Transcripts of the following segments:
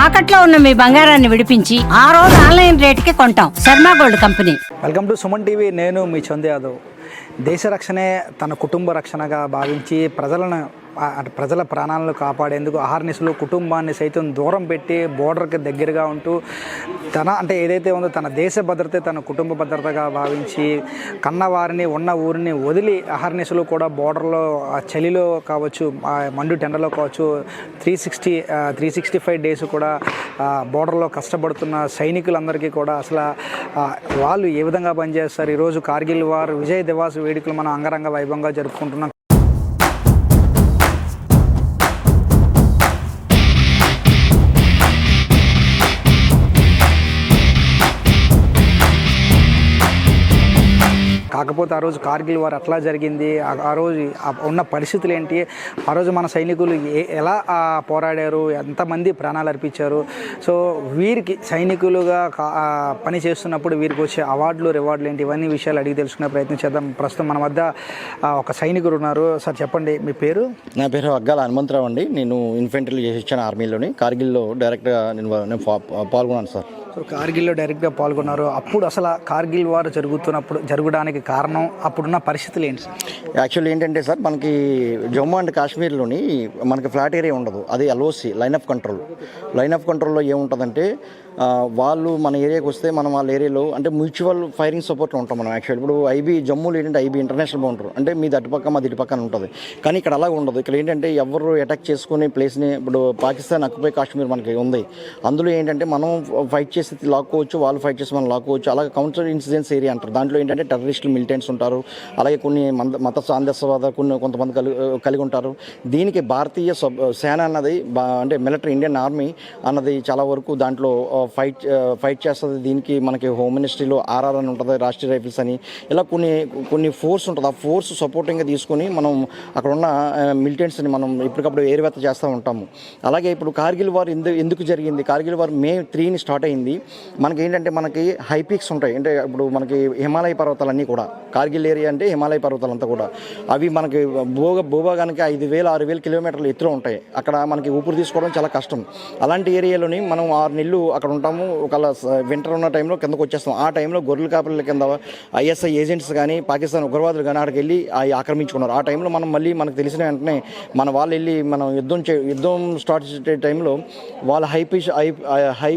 తాకట్లో ఉన్న మీ బంగారాన్ని విడిపించి ఆ రోజు ఆన్లైన్ రేట్కి కొంటాం Sharma gold company. Welcome to Suman TV నేను మీ చంద్ యాదవ్. దేశ రక్షణే తన కుటుంబ రక్షణగా భావించి ప్రజలను ప్రజల ప్రాణాలను కాపాడేందుకు ఆహార్నిసులు కుటుంబాన్ని సైతం దూరం పెట్టి బోర్డర్కి దగ్గరగా ఉంటూ తన అంటే ఏదైతే ఉందో తన దేశ భద్రత తన కుటుంబ భద్రతగా భావించి కన్నవారిని ఉన్న ఊరిని వదిలి అహర్నిశలు కూడా బోర్డర్లో చలిలో కావచ్చు మండు టెండలో కావచ్చు three sixty three sixty five days కూడా బోర్డర్లో కష్టపడుతున్న సైనికులందరికీ కూడా అసలు వాళ్ళు ఏ విధంగా పనిచేస్తారు? ఈరోజు కార్గిల్ వార్ విజయ్ దివాస్ వేడుకలు మనం అంగరంగ వైభవంగా జరుపుకుంటున్నాం. కాకపోతే ఆ రోజు కార్గిల్ వారు అట్లా జరిగింది. ఆ- రోజు ఉన్న పరిస్థితులు ఏంటి? ఆ రోజు మన సైనికులు ఏ ఎలా పోరాడారు? ఎంతమంది ప్రాణాలు అర్పించారు? సో వీరికి సైనికులుగా కా- పని చేస్తున్నప్పుడు వీరికి వచ్చే అవార్డులు రివార్డులు ఏంటి? ఇవన్నీ విషయాలు అడిగి తెలుసుకునే ప్రయత్నం చేద్దాం. ప్రస్తుతం మన వద్ద ఒక సైనికుడు ఉన్నారు. సార్ చెప్పండి. మీ పేరు? నా పేరు అగ్గాల హనుమంతరావు అండి. నేను ఇన్ఫెంట్రీలో చేసి ఇచ్చాను ఆర్మీలోని. కార్గిల్లో డైరెక్ట్గా నేను నేను పాల్గొన్నాను సార్. సో కార్గిల్లో డైరెక్ట్గా పాల్గొన్నారు. అప్పుడు అసలు కార్గిల్ వార్ జరుగుతున్నప్పుడు జరగడానికి కారణం అప్పుడున్న పరిస్థితులు ఏంటి సార్? యాక్చువల్లీ ఏంటంటే సార్ మనకి జమ్మూ అండ్ కాశ్మీర్లోని మనకి ఫ్లాట్ ఏరియా ఉండదు. అది LOC line of control. Line of కంట్రోల్లో ఏముంటుందంటే వాళ్ళు మన ఏరియాకి వస్తే మనం వాళ్ళ ఏరియాలో అంటే మ్యూచువల్ ఫైరింగ్ సపోర్ట్లో ఉంటాం మనం యాక్చువల్ ఇప్పుడు ఐబీ జమ్మూలో ఏంటంటే ఐబీ ఇంటర్నేషనల్ బౌండరీ అంటే మీ అటుపక్క మాది ఇటుపక్కన ఉంటుంది. కానీ ఇక్కడ అలా ఉండదు. ఇక్కడ ఏంటంటే ఎవరు అటాక్ చేసుకునే ప్లేస్ని ఇప్పుడు పాకిస్తాన్ అక్కుపై కాశ్మీర్ మనకి ఉంది. అందులో ఏంటంటే మనం ఫైట్ చేసి లాక్కోవచ్చు వాళ్ళు ఫైట్ చేసి మనం లాక్కోవచ్చు. అలాగే కౌంటర్ ఇన్సిడెంట్స్ ఏరియా అంటారు. దాంట్లో ఏంటంటే టెర్రరిస్టులు మిలిటెంట్స్ ఉంటారు. అలాగే కొన్ని మంద మత సాందస్యవాద కొన్ని కొంతమంది కలిగి కలిగి ఉంటారు. దీనికి భారతీయ సబ్ సేన అన్నది అంటే మిలిటరీ ఇండియన్ ఆర్మీ అన్నది చాలా వరకు దాంట్లో ఫైట్ ఫైట్ చేస్తుంది. దీనికి మనకి హోమ్ మినిస్ట్రీలో ఆర్ఆర్ అని ఉంటుంది రాష్ట్రీయ రైఫిల్స్ అని. ఇలా కొన్ని కొన్ని ఫోర్స్ ఉంటుంది. ఆ ఫోర్స్ సపోర్టింగ్గా తీసుకొని మనం అక్కడ ఉన్న మిలిటెంట్స్ని uh, మనం ఎప్పటికప్పుడు ఏరివేత చేస్తూ ఉంటాము. అలాగే ఇప్పుడు కార్గిల్ వార్ ఎందు ఎందుకు జరిగింది? కార్గిల్ వార్ మే త్రీని స్టార్ట్ అయింది. మనకి ఏంటంటే మనకి హైపీక్స్ ఉంటాయి. అంటే ఇప్పుడు మనకి హిమాలయ పర్వతాలన్నీ కూడా కార్గిల్ ఏరియా అంటే హిమాలయ పర్వతాలంతా కూడా. అవి మనకి భూగ భూభాగానికి ఐదు వేల ఆరు వేల కిలోమీటర్ల ఎత్తులో ఉంటాయి. అక్కడ మనకి ఊపిరి తీసుకోవడం చాలా కష్టం. అలాంటి ఏరియాలోని మనం ఆరు నెలలు అక్కడ ఉంటాము. ఒకవేళ వింటర్ ఉన్న టైంలో కిందకు వచ్చేస్తాం. ఆ టైంలో గొర్రెల కాపర్ల కింద ఐఎస్ఐ ఏజెంట్స్ కానీ పాకిస్తాన్ ఉగ్రవాదులు కానీ అక్కడికి వెళ్ళి అవి ఆక్రమించుకున్నారు. ఆ టైంలో మనం మళ్ళీ మనకు తెలిసిన వెంటనే మన వాళ్ళు వెళ్ళి మనం యుద్ధం చే యుద్ధం స్టార్ట్ చేసే టైంలో వాళ్ళు high position high high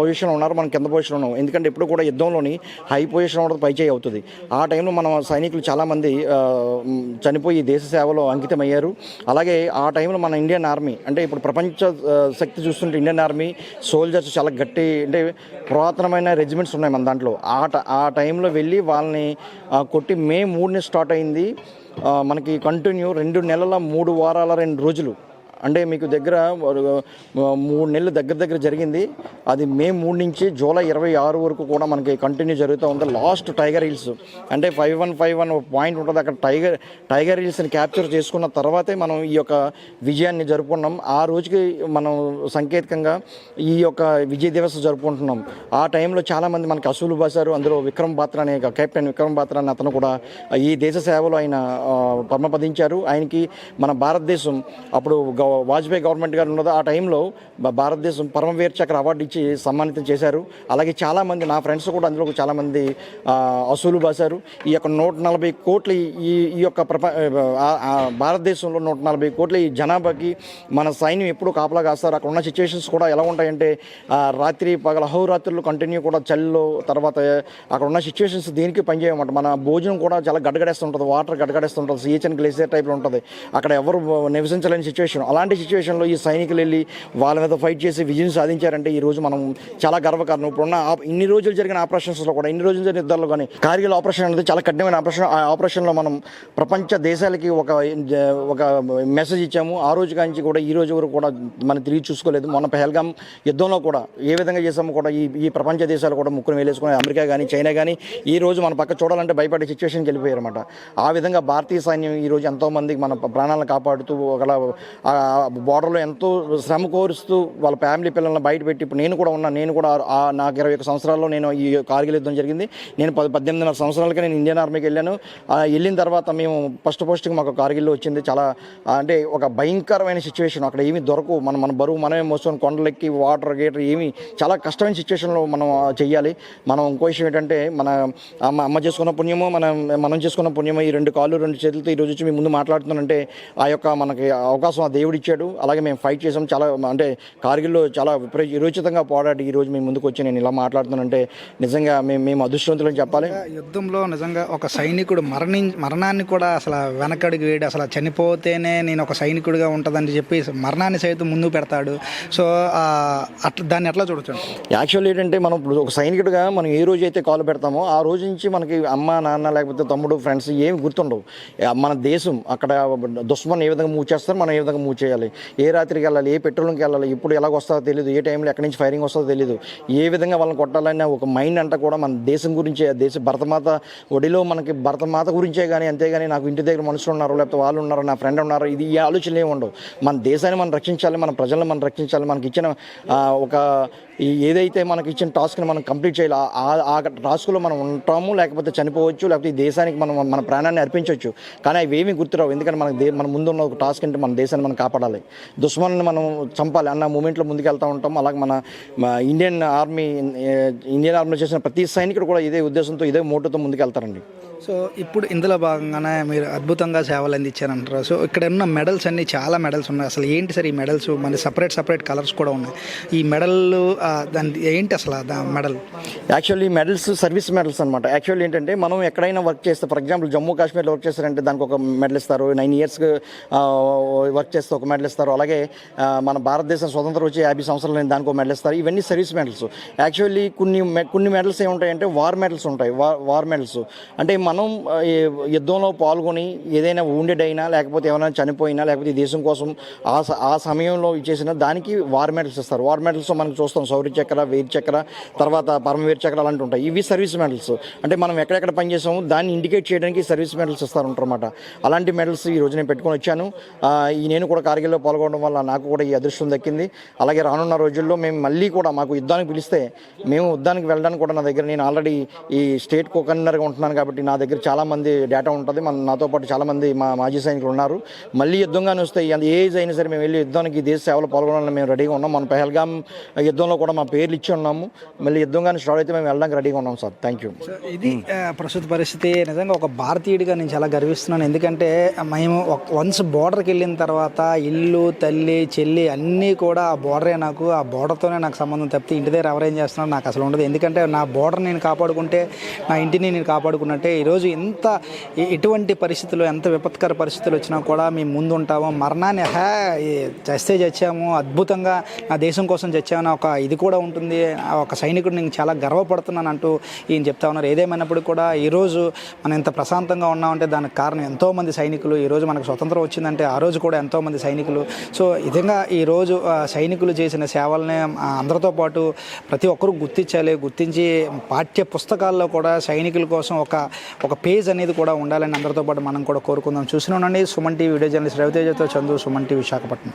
position ఉన్నారు. మనం కింద పొజిషన్ ఉన్నాం. ఎందుకంటే ఎప్పుడు కూడా యుద్ధంలోని హై పొజిషన్ ఉండదు పైచేయి అవుతుంది. ఆ టైంలో మన సైనికులు చాలామంది చనిపోయి దేశ సేవలో అంకితం అయ్యారు అలాగే ఆ టైంలో మన ఇండియన్ ఆర్మీ అంటే ఇప్పుడు ప్రపంచ శక్తి చూస్తుంటే ఇండియన్ ఆర్మీ సోల్జర్స్ చాలా గట్టి అంటే పురాతనమైన రెజిమెంట్స్ ఉన్నాయి మన దాంట్లో. ఆ ఆ టైంలో వెళ్ళి వాళ్ళని కొట్టి మే మూడుని స్టార్ట్ అయింది. మనకి కంటిన్యూ రెండు నెలల మూడు వారాల రెండు రోజులు. అంటే మీకు దగ్గర మూడు నెలలు దగ్గర దగ్గర జరిగింది. అది మే మూడు నుంచి జూలై ఇరవై ఆరు వరకు కూడా మనకి కంటిన్యూ జరుగుతూ ఉంది. లాస్ట్ టైగర్ హిల్స్ అంటే five one five one point ఉంటుంది. అక్కడ టైగర్ టైగర్ హిల్స్ని క్యాప్చర్ చేసుకున్న తర్వాతే మనం ఈ యొక్క విజయాన్ని జరుపుకున్నాం. ఆ రోజుకి మనం సంకేతికంగా ఈ యొక్క విజయ దివస్ జరుపుకుంటున్నాం. ఆ టైంలో చాలామంది మనకి అసూలు బాసారు అందులో విక్రమ్ బాత్ర అనే కెప్టెన్ విక్రమ్ బాత్ర అనే అతను కూడా ఈ దేశ సేవలో ఆయన పరమపదించారు. ఆయనకి మన భారతదేశం అప్పుడు గవ- వాజ్పేయి గవర్నమెంట్ గారు ఉన్నది ఆ టైంలో భారతదేశం పరమవీర్ చక్ర అవార్డు ఇచ్చి సన్మానితం చేశారు. అలాగే చాలామంది నా ఫ్రెండ్స్ కూడా అందులో చాలామంది అసూలు బాశారు. ఈ యొక్క నూట నలభై కోట్ల ఈ ఈ యొక్క ప్రప భారతదేశంలో నూట నలభై కోట్ల ఈ జనాభాకి మన సైన్యం ఎప్పుడు కాపలా కాస్తారు. అక్కడ ఉన్న సిచ్యువేషన్స్ కూడా ఎలా ఉంటాయంటే రాత్రి పగల అహోరాత్రులు కంటిన్యూ కూడా చలిలో తర్వాత అక్కడ ఉన్న సిచ్యువేషన్స్ దేనికి పనిచేయమంట. మన భోజనం కూడా చాలా గడగడేస్తుంటుంది వాటర్ గడగడేస్తుంటుంది సీచన్ గ్లేసియర్ టైప్లో ఉంటుంది. అక్కడ ఎవరు నివసించలేని సిచ్యువేషన్ అలాంటి సిచ్యువేషన్లో ఈ సైనికులు వెళ్ళి వాళ్ళ మీద ఫైట్ చేసి విజయం సాధించారంటే ఈ రోజు మనం చాలా గర్వకారణం. ఇప్పుడున్న ఆ- ఇన్ని రోజులు జరిగిన ఆపరేషన్స్లో కూడా ఇన్ని రోజులు జరిగిన యుద్ధాల్లో కానీ కార్గిల్ ఆపరేషన్ అనేది చాలా కఠినమైన ఆపరేషన్ ఆ ఆపరేషన్లో మనం ప్రపంచ దేశాలకి ఒక ఒక మెసేజ్ ఇచ్చాము. ఆ రోజు కాంచి కూడా ఈ రోజు వరకు కూడా మనం తిరిగి చూసుకోలేదు. మొన్న పెహల్గాం యుద్ధంలో కూడా ఏ విధంగా చేసామో కూడా ఈ ఈ ప్రపంచ దేశాలు కూడా ముక్కును వేలేసుకుని అమెరికా కానీ చైనా కానీ ఈ రోజు మన పక్క చూడాలంటే భయపడే సిచ్యువేషన్కి వెళ్ళిపోయారు అనమాట ఆ విధంగా భారతీయ సైన్యం ఈ రోజు మన ప్రాణాలను కాపాడుతూ ఒకలా బార్డర్లో ఎంతో శ్రమ కోరుస్తూ వాళ్ళ ఫ్యామిలీ పిల్లల్ని బయట పెట్టి ఇప్పుడు నేను కూడా ఉన్నాను నేను కూడా నాకు ఇరవై ఒక సంవత్సరాల్లో నేను ఈ కార్గిల్ యుద్ధం జరిగింది. నేను పది పద్దెనిమిదిన్నర సంవత్సరాలకి నేను ఇండియన్ ఆర్మీకి వెళ్ళాను. వెళ్ళిన తర్వాత మేము ఫస్ట్ పోస్ట్కి మాకు కార్గిల్లో వచ్చింది. చాలా అంటే ఒక భయంకరమైన సిచ్యువేషన్ అక్కడ ఏమీ దొరకవు. మనం మన బరువు మనమే మోసుకొని కొండలెక్కి వాటర్ గేటర్ ఏమీ చాలా కష్టమైన సిచ్యువేషన్లో మనం చేయాలి మనం ఇంకో విషయం ఏంటంటే మన అమ్మ అమ్మ చేసుకున్న పుణ్యము మనం మనం చేసుకున్న పుణ్యము ఈ రెండు కాళ్ళు రెండు చేతులతో ఈ రోజు వచ్చి మీ ముందు మాట్లాడుతున్నానంటే ఆ యొక్క మనకి అవకాశం ఆ దేవుడు ఇచ్చాడు. అలాగే మేము ఫైట్ చేసాం. చాలా అంటే కార్గిల్లో చాలా విపరీ- విరోచితంగా పోరాడి ఈ రోజు మీ ముందుకు వచ్చి నేను ఇలా మాట్లాడుతున్నానంటే నిజంగా మేము మేము అదృష్టవంతులని చెప్పాలి. యుద్ధంలో నిజంగా ఒక సైనికుడు మరణి మరణాన్ని కూడా అసలు వెనకడుగు వేడి అసలు చనిపోతేనే నేను ఒక సైనికుడిగా ఉంటుందని చెప్పి మరణాన్ని సైతం ముందు పెడతాడు. సో అట్లా దాన్ని ఎట్లా చూడొచ్చు? యాక్చువల్ ఏంటంటే మనం ఇప్పుడు ఒక సైనికుడిగా మనం ఏ రోజు అయితే కాలు పెడతామో ఆ రోజు నుంచి మనకి అమ్మ నాన్న లేకపోతే తమ్ముడు ఫ్రెండ్స్ ఏమి గుర్తుండవు. మన దేశం అక్కడ దుష్మన్ ఏ విధంగా మూవ్ చేస్తారు మనం ఏ విధంగా మూవ్ చేయాలి? ఏ రాత్రికి వెళ్ళాలి? ఏ పెట్రోల్కి వెళ్ళాలి? ఇప్పుడు ఎలాగ వస్తుందో తెలియదు ఏ టైంలో ఎక్కడి నుంచి ఫైరింగ్ వస్తుందో తెలియదు ఏ విధంగా వాళ్ళని కొట్టాలనే ఒక మైండ్ అంట కూడా మన దేశం గురించే దేశ భరతమాత ఒడిలో మనకి భరతమాత గురించే కానీ అంతేగాని నాకు ఇంటి దగ్గర మనుషులు ఉన్నారు లేకపోతే వాళ్ళు ఉన్నారు నా ఫ్రెండ్ ఉన్నారు ఇది ఈ ఆలోచనలు ఏమి ఉండవు. మన దేశాన్ని మనం రక్షించాలి మన ప్రజలను మనం రక్షించాలి మనకి ఇచ్చిన ఒక ఈ ఏదైతే మనకి ఇచ్చిన టాస్క్ని మనం కంప్లీట్ చేయాలి ఆ- టాస్క్లో మనం ఉంటాము లేకపోతే చనిపోవచ్చు లేకపోతే ఈ దేశానికి మనం మన ప్రాణాన్ని అర్పించవచ్చు. కానీ అవి ఏమీ గుర్తురావు. ఎందుకంటే మనకు దే మన ముందున్న ఒక టాస్క్ అంటే మన దేశాన్ని మనం కాపాడాలి. దుశ్మన్ని మనం చంపాలి. అన్న మూమెంట్లో ముందుకెళ్తూ ఉంటాం. అలాగే మన ఇండియన్ ఆర్మీ ఇండియన్ ఆర్మీలో చేసిన ప్రతి సైనికుడు కూడా ఇదే ఉద్దేశంతో ఇదే మోటోతో ముందుకెళ్తారండి. సో ఇప్పుడు ఇందులో భాగంగానే మీరు అద్భుతంగా సేవలు అందించారంటారు. సో ఇక్కడ ఉన్న మెడల్స్ అన్ని చాలా మెడల్స్ ఉన్నాయి. అసలు ఏంటి సార్ ఈ మెడల్స్? మన సపరేట్ సపరేట్ కలర్స్ కూడా ఉన్నాయి. ఈ మెడల్ దాని ఏంటి అసలు medal? Actually medals service medals అనమాట యాక్చువల్లీ ఏంటంటే మనం ఎక్కడైనా వర్క్ చేస్తే ఫర్ ఎగ్జాంపుల్ జమ్మూ కాశ్మీర్లో వర్క్ చేస్తారంటే దానికి ఒక మెడల్ ఇస్తారు. నైన్ ఇయర్స్ వర్క్ చేస్తే ఒక మెడల్ ఇస్తారు. అలాగే మన భారతదేశం స్వతంత్రం వచ్చి యాభై సంవత్సరాలు దానికి ఒక మెడల్ ఇస్తారు. ఇవన్నీ సర్వీస్ మెడల్స్ యాక్చువల్లీ కొన్ని మె- కొన్ని మెడల్స్ ఏముంటాయంటే వార్ మెడల్స్ ఉంటాయి. వార్ వార్ మెడల్స్ అంటే మన మనం ఈ యుద్ధంలో పాల్గొని ఏదైనా wounded అయినా లేకపోతే ఏమైనా చనిపోయినా లేకపోతే ఈ దేశం కోసం ఆ ఆ సమయంలో ఇచ్చేసిన దానికి వార్ మెడల్స్ ఇస్తారు. వార్ మెడల్స్ మనం చూస్తాం. శౌర్య చక్ర వీర్ చక్ర తర్వాత పరమవీర్ చక్ర అలాంటి ఉంటాయి. ఇవి సర్వీస్ మెడల్స్ అంటే మనం ఎక్కడెక్కడ పనిచేసాము దాన్ని ఇండికేట్ చేయడానికి సర్వీస్ మెడల్స్ ఇస్తారు అనమాట అలాంటి మెడల్స్ ఈ రోజు నేను పెట్టుకొని వచ్చాను. ఈ నేను కూడా కార్గిల్లో పాల్గొనడం వల్ల నాకు కూడా ఈ అదృష్టం దక్కింది. అలాగే రానున్న రోజుల్లో మేము మళ్ళీ కూడా మాకు యుద్ధానికి పిలిస్తే మేము యుద్ధానికి వెళ్ళడానికి కూడా నా దగ్గర నేను ఆల్రెడీ ఈ స్టేట్ కోకన్నర్గా ఉంటున్నాను కాబట్టి నా దగ్గర చాలామంది డేటా ఉంటుంది. మన నాతో పాటు చాలామంది మా మాజీ సైనికులు ఉన్నారు. మళ్ళీ యుద్ధంగానే వస్తాయి అంత ఏజ్ అయినా సరే మేము వెళ్ళి యుద్ధానికి దేశ సేవలు పాల్గొనాలని మేము రెడీగా ఉన్నాం. మన పెహల్గాం యుద్ధంలో కూడా మా పేర్లు ఇచ్చి ఉన్నాము. మళ్ళీ యుద్ధంగానే స్టార్ట్ అయితే మేము వెళ్ళడానికి రెడీగా ఉన్నాం సార్. థ్యాంక్ యూ సో ఇది ప్రస్తుత పరిస్థితి. నిజంగా ఒక భారతీయుడిగా నేను చాలా గర్విస్తున్నాను. ఎందుకంటే మేము వన్స్ బోర్డర్కి వెళ్ళిన తర్వాత ఇల్లు తల్లి చెల్లి అన్నీ కూడా ఆ బోర్డరే నాకు ఆ బోర్డర్తోనే నాకు సంబంధం తప్పితే ఇంటి దగ్గర ఎవరేం చేస్తున్నారో నాకు అసలు ఉండదు. ఎందుకంటే నా బోర్డర్ నేను కాపాడుకుంటే నా ఇంటిని నేను కాపాడుకున్నట్టే ఈరోజు ఎంత ఎటువంటి పరిస్థితులు ఎంత విపత్కర పరిస్థితులు వచ్చినా కూడా మేము ముందు ఉంటాము మరణాన్ని హే ఈ చస్తే చచ్చాము అద్భుతంగా నా దేశం కోసం చచ్చామని ఒక ఇది కూడా ఉంటుంది. ఒక సైనికుడు నేను చాలా గర్వపడుతున్నాను అంటూ ఈయన చెప్తా ఉన్నారు. ఏదేమైనప్పుడు కూడా ఈరోజు మనం ఇంత ప్రశాంతంగా ఉన్నామంటే దానికి కారణం ఎంతోమంది సైనికులు. ఈరోజు మనకు స్వతంత్రం వచ్చిందంటే ఆ రోజు కూడా ఎంతోమంది సైనికులు. సో విధంగా ఈరోజు సైనికులు చేసిన సేవల్ని అందరితో పాటు ప్రతి ఒక్కరూ గుర్తించాలి. గుర్తించి పాఠ్య పుస్తకాల్లో కూడా సైనికుల కోసం ఒక ఒక పేజ్ అనేది కూడా ఉండాలని అందరితో పాటు మనం కూడా కోరుకుందాం. చూసిన ఉండండి సుమన్ టీవీ వీడియో జర్నలిస్ట్ రవితేజతో చందు సుమన్ టీవీ విశాఖపట్నం.